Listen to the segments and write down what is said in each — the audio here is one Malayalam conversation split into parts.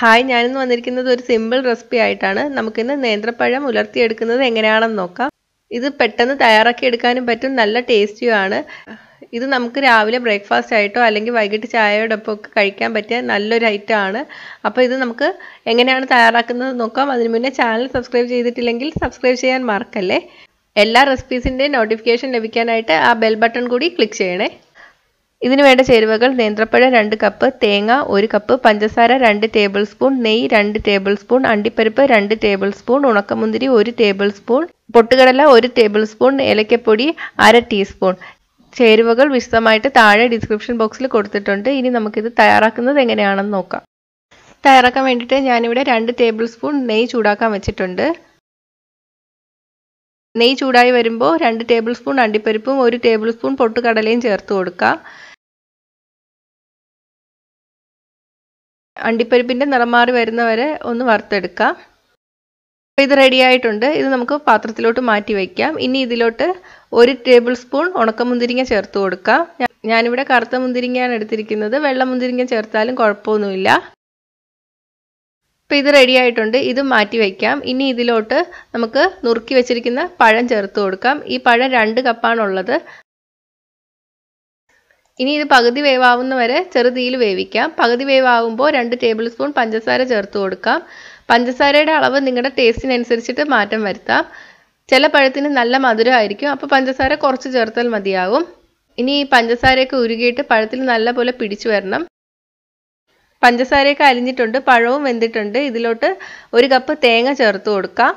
ഹായ് ഞാനിന്ന് വന്നിരിക്കുന്നത് ഒരു സിമ്പിൾ റെസിപ്പി ആയിട്ടാണ്. നമുക്കിന്ന് നേന്ത്രപ്പഴം ഉലർത്തിയെടുക്കുന്നത് എങ്ങനെയാണെന്ന് നോക്കാം. ഇത് പെട്ടെന്ന് തയ്യാറാക്കി എടുക്കാനും പറ്റും നല്ല ടേസ്റ്റിയുമാണ് ഇത് നമുക്ക് രാവിലെ ബ്രേക്ക്ഫാസ്റ്റ് ആയിട്ടോ അല്ലെങ്കിൽ വൈകിട്ട് ചായയോടൊപ്പം ഒക്കെ കഴിക്കാൻ പറ്റിയ നല്ലൊരു ഐറ്റം ആണ്. അപ്പോൾ ഇത് നമുക്ക് എങ്ങനെയാണ് തയ്യാറാക്കുന്നത് നോക്കാം. അതിന് മുന്നേ ചാനൽ സബ്സ്ക്രൈബ് ചെയ്തിട്ടില്ലെങ്കിൽ സബ്സ്ക്രൈബ് ചെയ്യാൻ മറക്കല്ലേ? എല്ലാ റെസിപ്പീസിന്റെയും നോട്ടിഫിക്കേഷൻ ലഭിക്കാനായിട്ട് ആ ബെൽ ബട്ടൺ കൂടി ക്ലിക്ക് ചെയ്യണേ. ഇതിന് വേണ്ട ചേരുവകൾ നേന്ത്രപ്പഴം രണ്ട് കപ്പ് തേങ്ങ ഒരു കപ്പ് പഞ്ചസാര രണ്ട് ടേബിൾ സ്പൂൺ നെയ്യ് രണ്ട് ടേബിൾ സ്പൂൺ അണ്ടിപ്പരിപ്പ് രണ്ട് ടേബിൾ സ്പൂൺ ഉണക്കമുന്തിരി ഒരു ടേബിൾ സ്പൂൺ പൊട്ടുകടല ഒരു ടേബിൾ സ്പൂൺ ഏലക്കപ്പൊടി അര ടീസ്പൂൺ ചേരുവകൾ വിശദമായിട്ട് താഴെ ഡിസ്ക്രിപ്ഷൻ ബോക്സിൽ കൊടുത്തിട്ടുണ്ട്. ഇനി നമുക്കിത് തയ്യാറാക്കുന്നത് എങ്ങനെയാണെന്ന് നോക്കാം. തയ്യാറാക്കാൻ വേണ്ടിയിട്ട് ഞാനിവിടെ രണ്ട് ടേബിൾ സ്പൂൺ നെയ്യ് ചൂടാക്കാൻ വെച്ചിട്ടുണ്ട്. നെയ്യ് ചൂടായി വരുമ്പോൾ രണ്ട് ടേബിൾ സ്പൂൺ അണ്ടിപ്പരിപ്പും ഒരു ടേബിൾ സ്പൂൺ പൊട്ടുകടലയും ചേർത്ത് കൊടുക്കാം. അണ്ടിപ്പരിപ്പിന്റെ നിറം മാറി വരുന്നവരെ ഒന്ന് വറുത്തെടുക്കാം. അപ്പോൾ ഇത് റെഡി ആയിട്ടുണ്ട്. ഇത് നമുക്ക് പാത്രത്തിലോട്ട് മാറ്റി വയ്ക്കാം. ഇനി ഇതിലോട്ട് ഒരു ടേബിൾ സ്പൂൺ ഉണക്കമുന്തിരിങ്ങ ചേർത്ത് കൊടുക്കാം. ഞാനിവിടെ കറുത്ത മുന്തിരിങ്ങയാണ് എടുത്തിരിക്കുന്നത്. വെള്ള മുന്തിരിങ്ങ ചേർത്താലും കുഴപ്പമൊന്നുമില്ല. അപ്പോൾ ഇത് റെഡി ആയിട്ടുണ്ട്. ഇത് മാറ്റി വയ്ക്കാം. ഇനി ഇതിലോട്ട് നമുക്ക് നുറുക്കി വെച്ചിരിക്കുന്ന പഴം ചേർത്ത് കൊടുക്കാം. ഈ പഴം രണ്ട് കപ്പാണുള്ളത് ഇനി ഇത് പകുതി വേവാവുന്ന വരെ ചെറുതീയിൽ വേവിക്കാം. പകുതി വേവാകുമ്പോൾ രണ്ട് ടേബിൾ സ്പൂൺ പഞ്ചസാര ചേർത്ത് കൊടുക്കാം. പഞ്ചസാരയുടെ അളവ് നിങ്ങളുടെ ടേസ്റ്റിനനുസരിച്ചിട്ട് മാറ്റം വരുത്താം. ചില പഴത്തിന് നല്ല മധുരമായിരിക്കും അപ്പോൾ പഞ്ചസാര കുറച്ച് ചേർത്താൽ മതിയാകും ഇനി ഈ പഞ്ചസാരയൊക്കെ ഉരുകിയിട്ട് പഴത്തിൽ നല്ലപോലെ പിടിച്ചു വരണം. പഞ്ചസാരയൊക്കെ അലിഞ്ഞിട്ടുണ്ട് പഴവും വെന്തിട്ടുണ്ട്. ഇതിലോട്ട് ഒരു കപ്പ് തേങ്ങ ചേർത്ത് കൊടുക്കാം.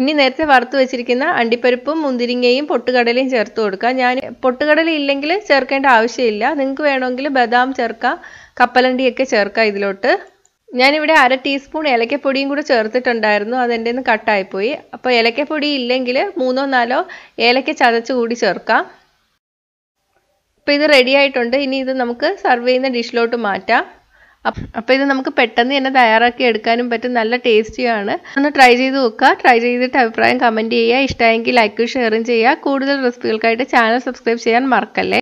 ഇനി നേരത്തെ വറുത്ത് വെച്ചിരിക്കുന്ന അണ്ടിപ്പരിപ്പും മുന്തിരിങ്ങയും പൊട്ടുകടലയും ചേർത്ത് കൊടുക്കാം ഞാൻ പൊട്ടുകടല ഇല്ലെങ്കിൽ ചേർക്കേണ്ട ആവശ്യമില്ല. നിങ്ങൾക്ക് വേണമെങ്കിൽ ബദാം ചേർക്കാം കപ്പലണ്ടിയൊക്കെ ചേർക്കാം ഇതിലോട്ട്. ഞാനിവിടെ അര ടീസ്പൂൺ ഏലക്കപ്പൊടിയും കൂടെ ചേർത്തിട്ടുണ്ടായിരുന്നു. അതെന്റെ നിന്ന് കട്ടായിപ്പോയി. അപ്പോൾ ഏലക്കപ്പൊടി ഇല്ലെങ്കിൽ മൂന്നോ നാലോ ഏലക്ക ചതച്ച് കൂടി ചേർക്കാം. അപ്പോൾ ഇത് റെഡി ആയിട്ടുണ്ട്. ഇനി ഇത് നമുക്ക് സർവ് ചെയ്യുന്ന ഡിഷിലോട്ട് മാറ്റാം. അപ്പോൾ ഇത് നമുക്ക് പെട്ടെന്ന് തന്നെ തയ്യാറാക്കി എടുക്കാനും പറ്റും. നല്ല ടേസ്റ്റിയാണ്. ഒന്ന് ട്രൈ ചെയ്ത് നോക്കുക. ട്രൈ ചെയ്തിട്ട് അഭിപ്രായം കമന്റ് ചെയ്യുക. ഇഷ്ടമായെങ്കിൽ ലൈക്കും ഷെയറും ചെയ്യുക. കൂടുതൽ റെസിപ്പികൾക്കായിട്ട് ചാനൽ സബ്സ്ക്രൈബ് ചെയ്യാൻ മറക്കല്ലേ?